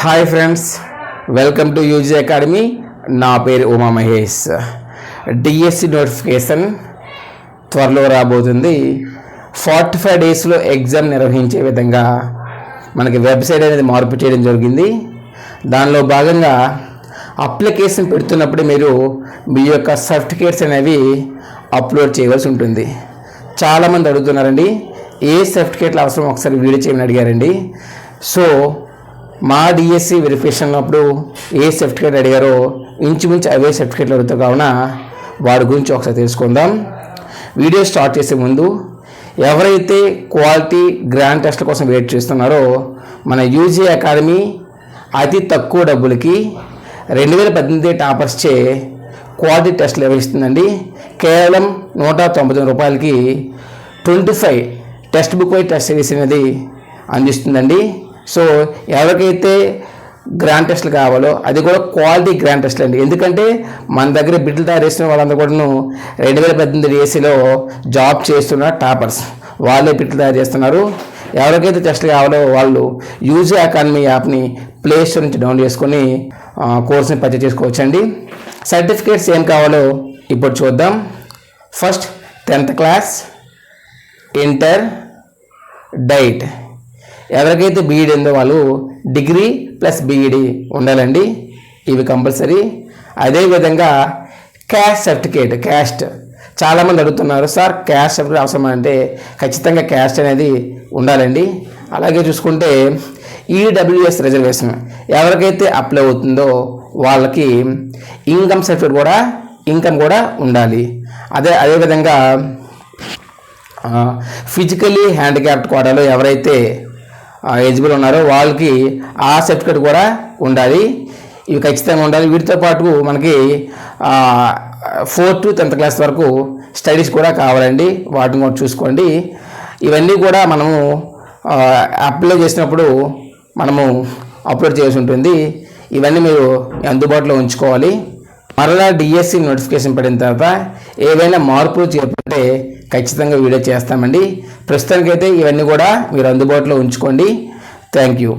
Hi friends welcome to UG academy. నా పేరు Uma Mahesh. DSC notification త్వరలో రాబోతుంది. ఫార్టీ ఫైవ్ డేస్లో ఎగ్జామ్ నిర్వహించే విధంగా మనకి వెబ్సైట్ అనేది మార్పు చేయడం జరిగింది. దానిలో భాగంగా అప్లికేషన్ పెడుతున్నప్పుడు మీరు మీ యొక్క సర్టిఫికేట్స్ అనేవి అప్లోడ్ చేయవలసి ఉంటుంది. చాలామంది అడుగుతున్నారండి ఏ సర్టిఫికేట్లు అవసరం? ఒకసారి వీడియో చేయమని అడిగారండి. సో మా డిఎస్సి వెరిఫికేషన్ అప్పుడు ఏ సర్టిఫికేట్ అడిగారో ఇంచుమించు అవే సర్టిఫికేట్లు అడుగుతారు. కావున వారి గురించి ఒకసారి తెలుసుకుందాం. వీడియో స్టార్ట్ చేసే ముందు ఎవరైతే క్వాలిటీ గ్రాండ్ టెస్ట్ల కోసం వెయిట్ చేస్తున్నారో మన యూజీ అకాడమీ అతి తక్కువ డబ్బులకి రెండు వేల పద్దెనిమిది టాపర్స్చే క్వాలిటీ టెస్ట్లు నిర్వహిస్తుందండి కేవలం నూట తొంభై తొమ్మిది రూపాయలకి twenty five textbook wise test series అనేది అందిస్తుందండి. సో ఎవరికైతే గ్రాండ్ టెస్ట్లు కావాలో అది కూడా క్వాలిటీ గ్రాండ్ టెస్ట్లు అండి. ఎందుకంటే మన దగ్గర బిడ్డలు తయారు చేసిన వాళ్ళందరూ కూడాను రెండు వేల పద్దెనిమిది ఏసీలో జాబ్ చేస్తున్న టాపర్స్. వాళ్ళే బిడ్డలు తయారు చేస్తున్నారు. ఎవరికైతే టెస్ట్లు కావాలో వాళ్ళు యూజీ అకాడమీ యాప్ని ప్లే స్టోర్ నుంచి డౌన్లోడ్ చేసుకొని ఆ, కోర్స్ని పర్చేజ్ చేసుకోవచ్చండి. సర్టిఫికేట్స్ ఏం కావాలో ఇప్పుడు చూద్దాం. First tenth class inter DIET. ఎవరికైతే బీఈడి ఉందో వాళ్ళు డిగ్రీ ప్లస్ బీఈడి ఉండాలండి. ఇవి కంపల్సరీ. అదేవిధంగా క్యాస్ట్ సర్టిఫికేట్ క్యాస్ట్. చాలామంది అడుగుతున్నారు సార్ క్యాస్ట్ సర్టిఫికేట్ అవసరం అంటే ఖచ్చితంగా క్యాస్ట్ అనేది ఉండాలండి. అలాగే చూసుకుంటే ఈడబ్ల్యూఎస్ రిజర్వేషన్ ఎవరికైతే అప్లై అవుతుందో వాళ్ళకి ఇన్కమ్ సర్టిఫికేట్ కూడా ఇన్కమ్ కూడా ఉండాలి. అదే అదేవిధంగా ఫిజికలీ హ్యాండిక్యాప్ట్ కోటాలో ఎవరైతే ఎలిజిబుల్ ఉన్నారో వాళ్ళకి ఆ సర్టిఫికేట్ కూడా ఉండాలి. ఇవి ఖచ్చితంగా ఉండాలి. వీటితో పాటు మనకి ఫోర్త్ టు టెన్త్ క్లాస్ వరకు స్టడీస్ కూడా కావాలండి. వాటిని కూడా చూసుకోండి. ఇవన్నీ కూడా మనము అప్లై చేసినప్పుడు మనము అప్లోడ్ చేయాల్సి ఉంటుంది. ఇవన్నీ మీరు అందుబాటులో ఉంచుకోవాలి. మరలా డిఎస్సి నోటిఫికేషన్ పడిన తర్వాత ఏవైనా మార్పులు చేపట్టే ఖచ్చితంగా వీడియో చేస్తామండి. ప్రస్తుతానికైతే ఇవన్నీ కూడా మీరు అందుబాటులో ఉంచుకోండి. Thank you